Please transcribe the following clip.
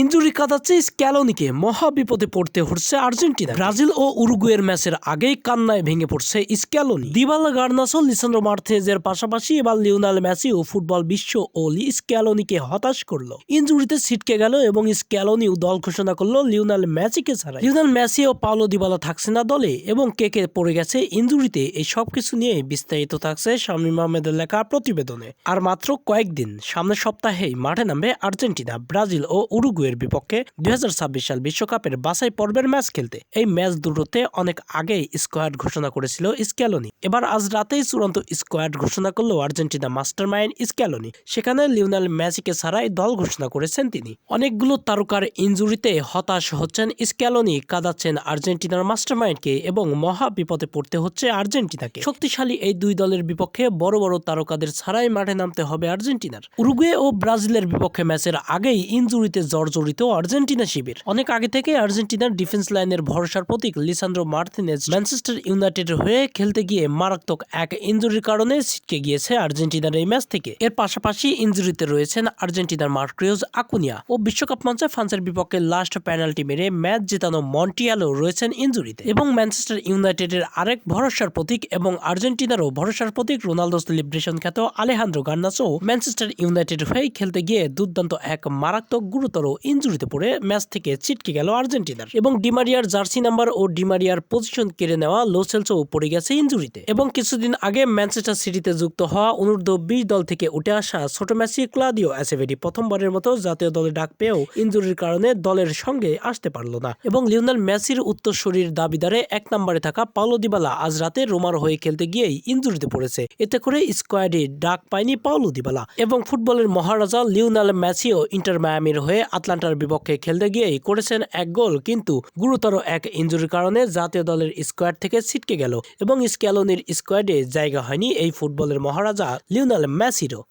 Injury কাটাচ্ছে স্ক্যালোনিকে। মহা বিপদে পড়তে হচ্ছে আর্জেন্টিনা। ব্রাজিল ও উরুগুয়ের ম্যাচের আগেই কান্নায় ভেঙে পড়ছে স্ক্যালোনি। দিবালা গার্নাসো লিসান্ড্রো মার্থেজের পাশাপাশি এবার লিওনাল মেসি ও ফুটবল বিশ্ব ও লি স্ক্যালোনিকে হতাশ করল। ইঞ্জুরিতে ছিটকে গেল এবং স্ক্যালোনিও দল ঘোষণা করল লিওনাল মেসিকে ছাড়া লিওনাল মেসি ও পাওলো দিবালা থাকছে না দলে এবং কে কে পড়ে গেছে ইঞ্জুরিতে এই সবকিছু নিয়ে বিস্তারিত থাকছে শামীম আহমেদের লেখা প্রতিবেদনে। আর মাত্র কয়েকদিন, সামনের সপ্তাহেই মাঠে নামবে আর্জেন্টিনা, ব্রাজিল ও উরুগুয়ের বিপক্ষে দুই হাজার ছাব্বিশ সাল বিশ্বকাপের বাছাই পর্বের ম্যাচ খেলতে। এই ম্যাচ দুটোতে অনেক আগেই স্কোয়াড ঘোষণা করেছিল স্ক্যালোনি। এবার আজ রাতেই চূড়ান্ত স্কোয়াড ঘোষণা করল আর্জেন্টিনা মাস্টার মাইন্ড স্ক্যালোনি। সেখানে লিওনাল মেসিকে ছাড়াই দল ঘোষণা করেছেন তিনি। অনেকগুলো তারকার ইঞ্জুরিতে হতাশ হচ্ছেন স্ক্যালোনি, কাঁদাচ্ছেন আর্জেন্টিনার মাস্টার মাইন্ডকে এবং মহা বিপদে পড়তে হচ্ছে আর্জেন্টিনাকে। শক্তিশালী এই দুই দলের বিপক্ষে বড় বড় তারকাদের ছাড়াই মাঠে নামতে হবে আর্জেন্টিনার। উরুগুয়ে ও ব্রাজিলের বিপক্ষে ম্যাচের আগেই ইঞ্জুরিতে জর্জরিত আর্জেন্টিনা শিবির। অনেক আগে থেকে আর্জেন্টিনার ডিফেন্স লাইনের ভরসার প্রতীক লিসান্দ্রো মার্টিনেজ ম্যানচেস্টার ইউনাইটেড হয়ে খেলতে গিয়ে মারাত্মক এক ইঞ্জুরির কারণে ছিটকে গিয়েছে আর্জেন্টিনার এই ম্যাচ থেকে। এর পাশাপাশি ইঞ্জুরিতে রয়েছেন আর্জেন্টিনার মার্ক্রিওজ আকুনিয়া ও বিশ্বকাপ মঞ্চে ফ্রান্সের বিপক্ষে লাস্ট পেনাল্টি মেরে ম্যাচ জেতানো মন্টিয়ালো রয়েছেন ইঞ্জুরিতে এবং ম্যানচেস্টার ইউনাইটেডের আরেক ভরসার প্রতীক এবং আর্জেন্টিনারও ভরসার প্রতীক রোনালদো সেলিব্রেশন খ্যাত আলেহান্দ্রো গার্নাসো ম্যানচেস্টার ইউনাইটেড হয়ে খেলতে গিয়ে দুর্দান্ত এক মারাত্মক গুরুতর ইঞ্জুরিতে পড়ে ম্যাচ থেকে ছিটকে গেল আর্জেন্টিনার। এবং ডিমারিয়ার জার্সি নাম্বার ও ডিমারিয়ার পজিশন কেড়ে নেওয়া লোসেলসও পড়ে গেছে ইঞ্জুরিতে। এবং কিছুদিন আগে ম্যানচেস্টার সিটিতে যুক্ত হওয়া অনূর্ধ্ব বিশ দল থেকে উঠে আসা ছোট মেসি ক্লাদিও অ্যাসেভেডি প্রথমবারের মতো জাতীয় দলে ডাক পেয়েও ইঞ্জুরির কারণে দলের সঙ্গে আসতে পারল না। এবং লিওনাল মেসির উত্তরসূরির দাবিদারে এক নম্বরে থাকা পাওলো দিবালা আজ রাতে রোমার হয়ে খেলতে গিয়েই ইঞ্জুরিতে পড়েছে। এতে করে স্কোয়াডে ডাক পায়নি পাওলো দিবালা। এবং ফুটবলের মহারাজা লিওনাল মেসিও ইন্টার মায়ামির হয়ে আটলান্টার বিপক্ষে খেলতে গিয়েই করেছেন এক গোল, কিন্তু গুরুতর এক ইঞ্জুরির কারণে জাতীয় দলের স্কোয়াড থেকে ছিটকে গেল এবং স্ক্যালোনির স্কোয়াডে জায়গা হয়নি এই ফুটবলের মহারাজা লিওনাল মেসিরও।